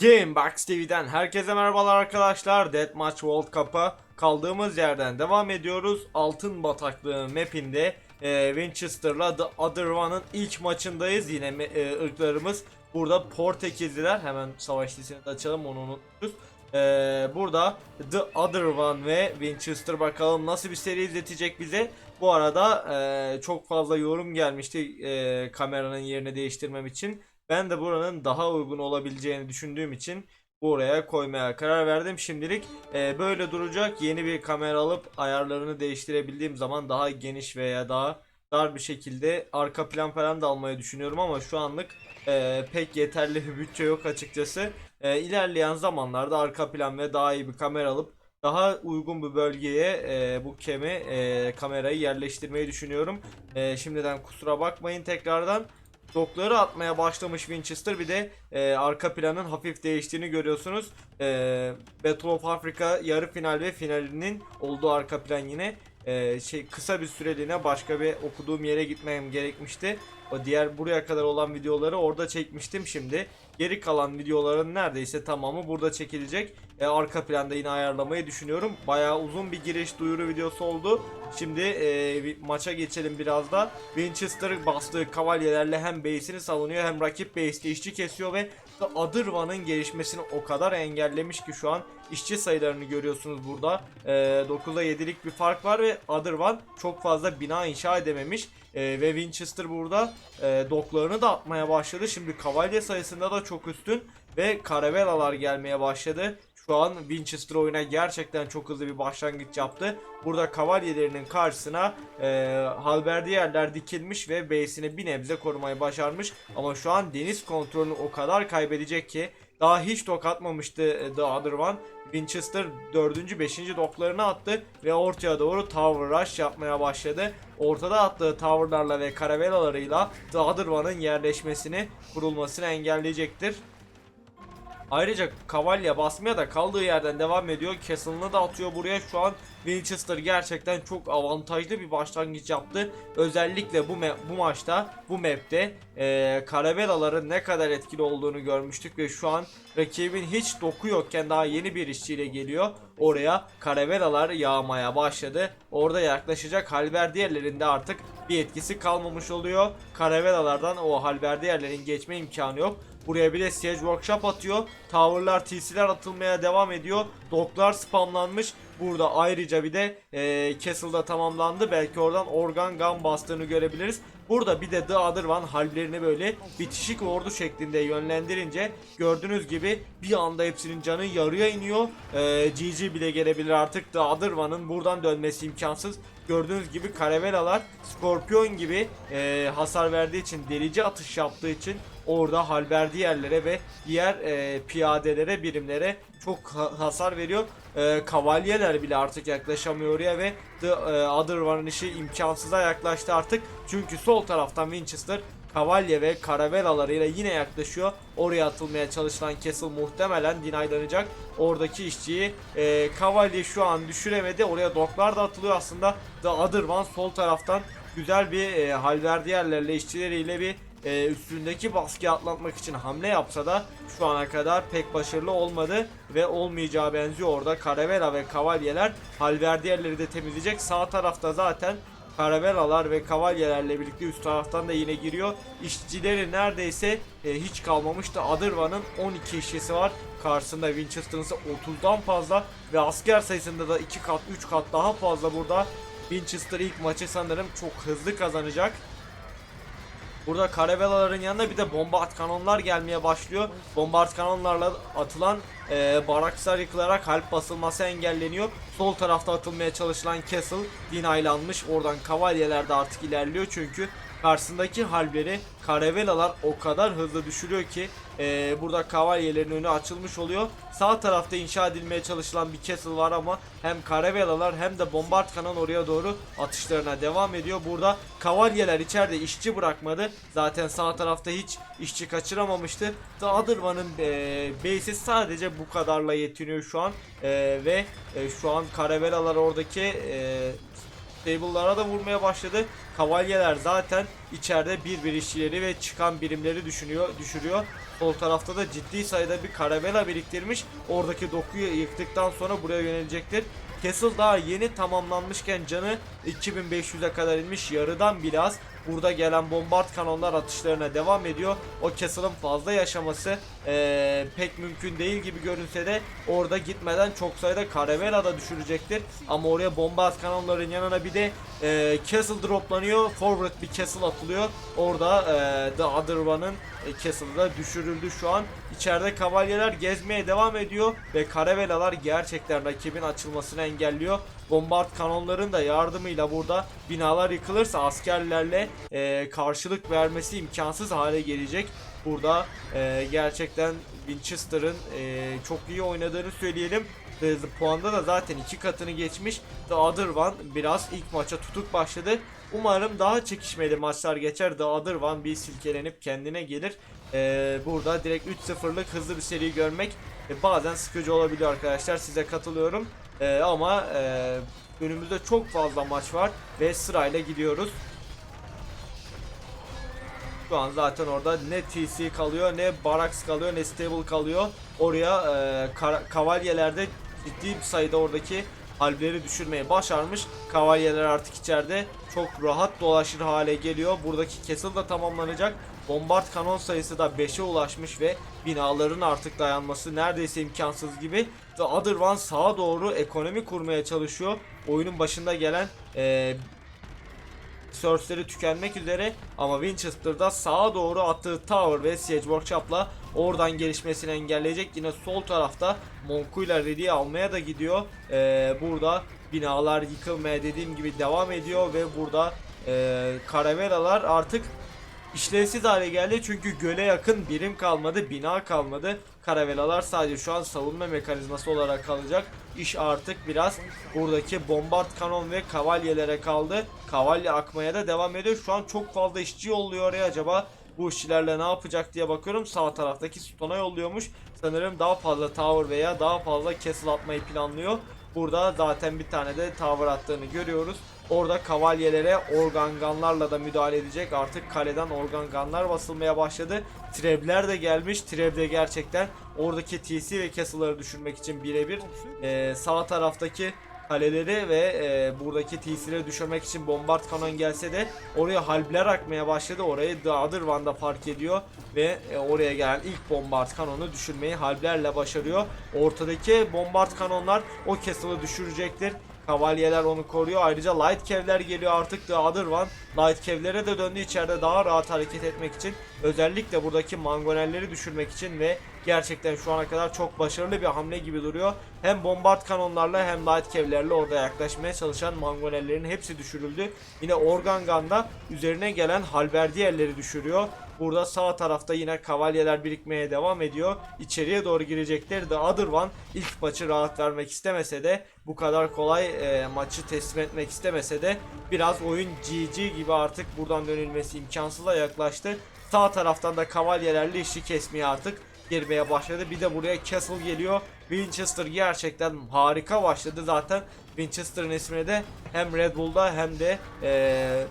Gamebox TV'den herkese merhabalar arkadaşlar. Deathmatch World Cup'a kaldığımız yerden devam ediyoruz. Altın Bataklığı mapinde e, Winchester'la The Other One'ın ilk maçındayız. Yine e, ırklarımız burada Portekizliler. Hemen savaş listesini açalım onu unutmuşuz. E, burada The Other One ve Winchester bakalım nasıl bir seri izletecek bize. Bu arada e, çok fazla yorum gelmişti e, kameranın yerini değiştirmem için. Ben de buranın daha uygun olabileceğini düşündüğüm için buraya koymaya karar verdim. Şimdilik e, böyle duracak. Yeni bir kamera alıp ayarlarını değiştirebildiğim zaman daha geniş veya daha dar bir şekilde arka plan falan da almayı düşünüyorum ama şu anlık e, pek yeterli bir bütçe yok açıkçası. E, ilerleyen zamanlarda arka plan ve daha iyi bir kamera alıp daha uygun bir bölgeye e, bu kemi e, kamerayı yerleştirmeyi düşünüyorum. E, şimdiden kusura bakmayın tekrardan. Dokları atmaya başlamış Winchester bir de e, arka planın hafif değiştiğini görüyorsunuz. E, Battle of Africa yarı final ve finalinin olduğu arka plan yine e, şey kısa bir süreliğine başka bir okuduğum yere gitmem gerekmişti. O diğer buraya kadar olan videoları orada çekmiştim şimdi. Geri kalan videoların neredeyse tamamı burada çekilecek. E, arka planda yine ayarlamayı düşünüyorum. Bayağı uzun bir giriş duyuru videosu oldu. Şimdi e, bir maça geçelim biraz da. Winchester bastığı kavalyelerle hem base'ini savunuyor hem rakip base'de işçi kesiyor ve Other One'ın gelişmesini o kadar engellemiş ki şu an işçi sayılarını görüyorsunuz burada. E, 9'a 7'lik bir fark var ve One çok fazla bina inşa edememiş. E, ve Winchester burada e, doklarını da atmaya başladı. Şimdi kavalye sayısında da çok üstün ve karavelalar gelmeye başladı. Şu an Winchester oyuna gerçekten çok hızlı bir başlangıç yaptı. Burada kavalyelerinin karşısına e, halberdiyerler dikilmiş ve base'ini bir nebze korumayı başarmış. Ama şu an deniz kontrolünü o kadar kaybedecek ki daha hiç tok atmamıştı e, The Other One. Winchester 4. 5. doklarını attı ve ortaya doğru tower rush yapmaya başladı. Ortada attığı towerlarla ve karavelalarıyla The Other One'ın yerleşmesini, kurulmasını engelleyecektir. Ayrıca Kavalya basmaya da kaldığı yerden devam ediyor. Castle'ını da atıyor buraya. Şu an Winchester gerçekten çok avantajlı bir başlangıç yaptı. Özellikle bu bu maçta, bu map'te e, Karavelaların ne kadar etkili olduğunu görmüştük ve şu an rakibin hiç doku yokken daha yeni bir işçiyle geliyor. Oraya Karavelalar yağmaya başladı. Orada yaklaşacak halberdiyerlerinde artık bir etkisi kalmamış oluyor. Karavelalardan o halberdiyerlerin geçme imkanı yok. Buraya bir de Siege Workshop atıyor. Tower'lar, TC'ler atılmaya devam ediyor. Doklar spamlanmış. Burada ayrıca bir de e, Castle'da tamamlandı. Belki oradan Organ Gun bastığını görebiliriz. Burada bir de The Other One hallerini böyle bitişik ordu şeklinde yönlendirince gördüğünüz gibi bir anda hepsinin canı yarıya iniyor. E, GG bile gelebilir artık. The Other One'ın buradan dönmesi imkansız. Gördüğünüz gibi karavelalar Scorpion gibi e, hasar verdiği için delici atış yaptığı için orada halberdi yerlere ve diğer e, piyadelere birimlere çok ha- hasar veriyor. E, kavalyeler bile artık yaklaşamıyor oraya ve The e, Other One'ın işi imkansıza yaklaştı artık. Çünkü sol taraftan Winchester kavalye ve karavelalarıyla yine yaklaşıyor. Oraya atılmaya çalışılan Castle muhtemelen dinaylanacak. Oradaki işçiyi e, kavalye şu an düşüremedi. Oraya doklar da atılıyor aslında. The Other One sol taraftan güzel bir e, halverdiyerlerle işçileriyle bir e, üstündeki baskıyı atlatmak için hamle yapsa da şu ana kadar pek başarılı olmadı ve olmayacağı benziyor orada Caravela ve Kavalyeler halverdiyerleri de temizleyecek. Sağ tarafta zaten Karavelalar ve kavalyelerle birlikte üst taraftan da yine giriyor. İşçileri neredeyse e, hiç kalmamıştı. Adırvan'ın 12 işçisi var. Karşısında Winchester'ın ise 30'dan fazla ve asker sayısında da 2 kat 3 kat daha fazla burada. Winchester ilk maçı sanırım çok hızlı kazanacak. Burada karavelaların yanında bir de bombard kanonlar gelmeye başlıyor. Bombard kanonlarla atılan e, barakslar yıkılarak halp basılması engelleniyor. Sol tarafta atılmaya çalışılan castle dinaylanmış. Oradan kavalyeler de artık ilerliyor çünkü karşısındaki halbleri karavelalar o kadar hızlı düşürüyor ki e, burada kavalyelerin önü açılmış oluyor. Sağ tarafta inşa edilmeye çalışılan bir castle var ama hem karavelalar hem de bombard kanon oraya doğru atışlarına devam ediyor. Burada kavalyeler içeride işçi bırakmadı. Zaten sağ tarafta hiç işçi kaçıramamıştı. One'ın e, base'i sadece bu kadarla yetiniyor şu an. E, ve e, şu an karavelalar oradaki e, Stable'lara da vurmaya başladı. Kavalyeler zaten içeride bir bir işçileri ve çıkan birimleri düşünüyor, düşürüyor. Sol tarafta da ciddi sayıda bir karavela biriktirmiş. Oradaki dokuyu yıktıktan sonra buraya yönelecektir. Castle daha yeni tamamlanmışken canı 2500'e kadar inmiş. Yarıdan bile az. Burada gelen bombard kanonlar atışlarına devam ediyor. O Castle'ın fazla yaşaması eee, pek mümkün değil gibi görünse de orada gitmeden çok sayıda Caravela da düşürecektir. Ama oraya bombard kanonların yanına bir de eee Castle droplanıyor. Forward bir Castle atılıyor. Orada eee, The Other One'ın e, Castle'ı da düşürüldü şu an. İçeride kavalyeler gezmeye devam ediyor ve Caravelalar gerçekten rakibin açılmasını engelliyor. Bombard kanonların da yardımıyla burada binalar yıkılırsa askerlerle e, karşılık vermesi imkansız hale gelecek. Burada e, gerçekten Winchester'ın e, çok iyi oynadığını söyleyelim. E, puanda da zaten iki katını geçmiş. The Other One biraz ilk maça tutuk başladı. Umarım daha çekişmeli maçlar geçer. The Other One bir silkelenip kendine gelir. E, burada direkt 3-0'lık hızlı bir seri görmek e, bazen sıkıcı olabiliyor arkadaşlar. Size katılıyorum. E, ama e, önümüzde çok fazla maç var ve sırayla gidiyoruz. Şu an zaten orada ne TC kalıyor ne Barracks kalıyor ne Stable kalıyor. Oraya e, kavalyelerde ciddi bir sayıda oradaki halbleri düşürmeyi başarmış. Kavalyeler artık içeride çok rahat dolaşır hale geliyor. Buradaki Castle da tamamlanacak. Bombard kanon sayısı da 5'e ulaşmış ve binaların artık dayanması neredeyse imkansız gibi. The Other One sağa doğru ekonomi kurmaya çalışıyor. Oyunun başında gelen e, Surge'leri tükenmek üzere ama Winchester'da sağa doğru attığı Tower ve Siege Workshop'la oradan gelişmesini engelleyecek. Yine sol tarafta Monku'yla Ready'yi almaya da gidiyor. Ee, burada binalar yıkılmaya dediğim gibi devam ediyor ve burada e, Caravelalar artık işlevsiz hale geldi çünkü göle yakın birim kalmadı, bina kalmadı. Karavelalar sadece şu an savunma mekanizması olarak kalacak. İş artık biraz buradaki bombard kanon ve kavalyelere kaldı. Kavalye akmaya da devam ediyor. Şu an çok fazla işçi yolluyor oraya acaba bu işçilerle ne yapacak diye bakıyorum. Sağ taraftaki Stone'a yolluyormuş. Sanırım daha fazla tower veya daha fazla castle atmayı planlıyor. Burada zaten bir tane de tower attığını görüyoruz. Orada kavalyelere organganlarla da müdahale edecek. Artık kaleden organganlar basılmaya başladı. Trebler de gelmiş. Treb de gerçekten oradaki TC ve castle'ları düşürmek için birebir. Ee, sağ taraftaki kaleleri ve e, buradaki TC'leri düşürmek için bombard kanon gelse de oraya halbler akmaya başladı. Orayı One'da fark ediyor ve e, oraya gelen ilk bombard kanonu düşürmeyi halblerle başarıyor. Ortadaki bombard kanonlar o castle'ı düşürecektir. Kavalyeler onu koruyor. Ayrıca Light Kev'ler geliyor artık The Other One. Light Kev'lere de döndü içeride daha rahat hareket etmek için. Özellikle buradaki mangonelleri düşürmek için ve gerçekten şu ana kadar çok başarılı bir hamle gibi duruyor. Hem bombard kanonlarla hem Light Kev'lerle orada yaklaşmaya çalışan mangonellerin hepsi düşürüldü. Yine Organ Gun'da üzerine gelen halberdiyerleri düşürüyor. Burada sağ tarafta yine kavalyeler birikmeye devam ediyor. İçeriye doğru girecekler. The Other One ilk maçı rahat vermek istemese de bu kadar kolay e, maçı teslim etmek istemese de biraz oyun GG gibi artık buradan dönülmesi imkansıza yaklaştı. Sağ taraftan da kavalyelerle işi kesmeye artık girmeye başladı. Bir de buraya Castle geliyor. Winchester gerçekten harika başladı zaten. Winchester'ın ismini de hem Red Bull'da hem de e,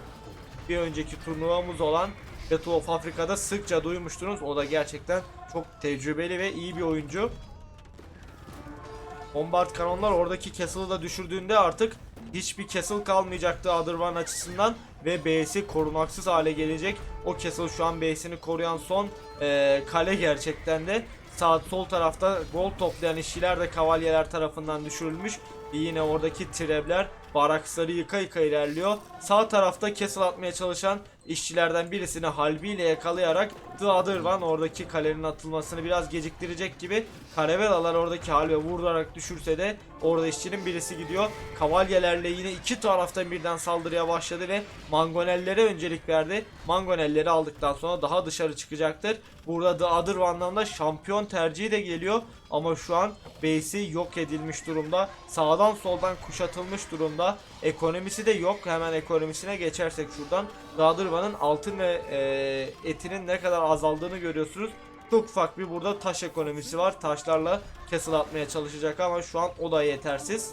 bir önceki turnuvamız olan Battle of Afrika'da sıkça duymuştunuz. O da gerçekten çok tecrübeli ve iyi bir oyuncu. Bombard kanonlar oradaki castle'ı da düşürdüğünde artık hiçbir castle kalmayacaktı One açısından ve B'si korunaksız hale gelecek. O castle şu an B'sini koruyan son eee, kale gerçekten de. Sağ sol tarafta gol toplayan işçiler de kavalyeler tarafından düşürülmüş. Yine oradaki trebler baraksları yıka yıka ilerliyor. Sağ tarafta castle atmaya çalışan işçilerden birisini halbiyle yakalayarak The Other One oradaki kalenin atılmasını biraz geciktirecek gibi Karavelalar oradaki halve vurarak düşürse de orada işçinin birisi gidiyor. Kavalyelerle yine iki taraftan birden saldırıya başladı ve Mangonellere öncelik verdi. Mangonelleri aldıktan sonra daha dışarı çıkacaktır. Burada The Other One'dan da şampiyon tercihi de geliyor. Ama şu an base'i yok edilmiş durumda. Sağdan soldan kuşatılmış durumda. Ekonomisi de yok. Hemen ekonomisine geçersek şuradan. One'ın altın ve e, etinin ne kadar azaldığını görüyorsunuz. Çok ufak bir burada taş ekonomisi var. Taşlarla castle atmaya çalışacak ama şu an o da yetersiz.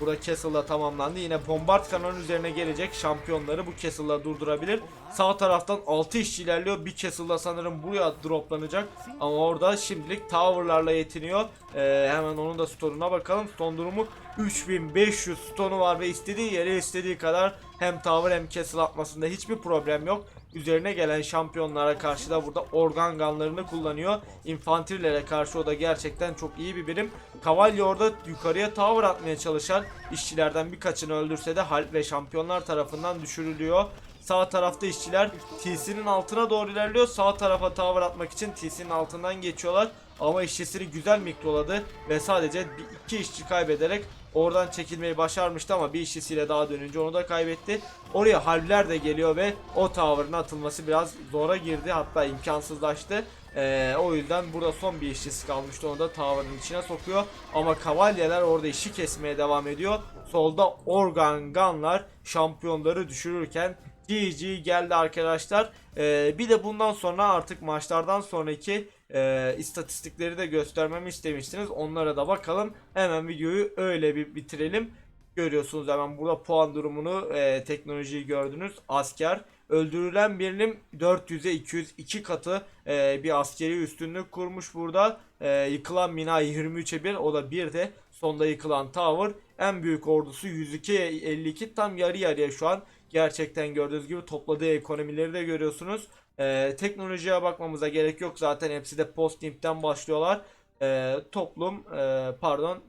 Burada Castle'la tamamlandı. Yine Bombard kanalının üzerine gelecek şampiyonları bu Castle'la durdurabilir. Sağ taraftan 6 işçi ilerliyor. Bir Castle'la sanırım buraya droplanacak. Ama orada şimdilik Tower'larla yetiniyor. Ee, hemen onun da store'una bakalım. Stone durumu 3500 stone'u var ve istediği yere istediği kadar hem Tower hem Castle atmasında hiçbir problem yok. Üzerine gelen şampiyonlara karşı da burada organ gunlarını kullanıyor. Infanterilere karşı o da gerçekten çok iyi bir birim. Cavalli orada yukarıya tower atmaya çalışan işçilerden birkaçını öldürse de Halp ve şampiyonlar tarafından düşürülüyor. Sağ tarafta işçiler TC'nin altına doğru ilerliyor. Sağ tarafa tower atmak için TC'nin altından geçiyorlar. Ama işçisini güzel mikroladı ve sadece iki işçi kaybederek oradan çekilmeyi başarmıştı ama bir işçisiyle daha dönünce onu da kaybetti. Oraya halbler de geliyor ve o tower'ın atılması biraz zora girdi hatta imkansızlaştı. Ee, o yüzden burada son bir işçisi kalmıştı onu da tower'ın içine sokuyor. Ama kavalyeler orada işi kesmeye devam ediyor. Solda organ gunlar şampiyonları düşürürken GG geldi arkadaşlar. Ee, bir de bundan sonra artık maçlardan sonraki e, istatistikleri de göstermemi istemiştiniz. Onlara da bakalım. Hemen videoyu öyle bir bitirelim. Görüyorsunuz hemen burada puan durumunu, e, teknolojiyi gördünüz. Asker. Öldürülen birinim 400'e 202 katı e, bir askeri üstünlük kurmuş burada. E, yıkılan bina 23'e 1 o da 1 de sonda yıkılan tower. En büyük ordusu 102'ye 52 tam yarı yarıya şu an. Gerçekten gördüğünüz gibi topladığı ekonomileri de görüyorsunuz. E, teknolojiye bakmamıza gerek yok zaten hepsi de post imp'ten başlıyorlar. E, toplum e, pardon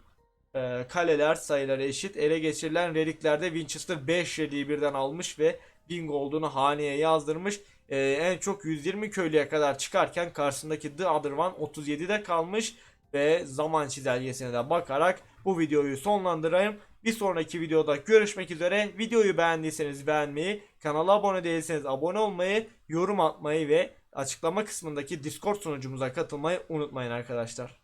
e, kaleler sayıları eşit. Ele geçirilen reliklerde Winchester 5 reliği birden almış ve Bing olduğunu haneye yazdırmış. E, en çok 120 köylüye kadar çıkarken karşısındaki The Other One 37'de kalmış ve zaman çizelgesine de bakarak bu videoyu sonlandırayım. Bir sonraki videoda görüşmek üzere. Videoyu beğendiyseniz beğenmeyi, kanala abone değilseniz abone olmayı, yorum atmayı ve açıklama kısmındaki Discord sunucumuza katılmayı unutmayın arkadaşlar.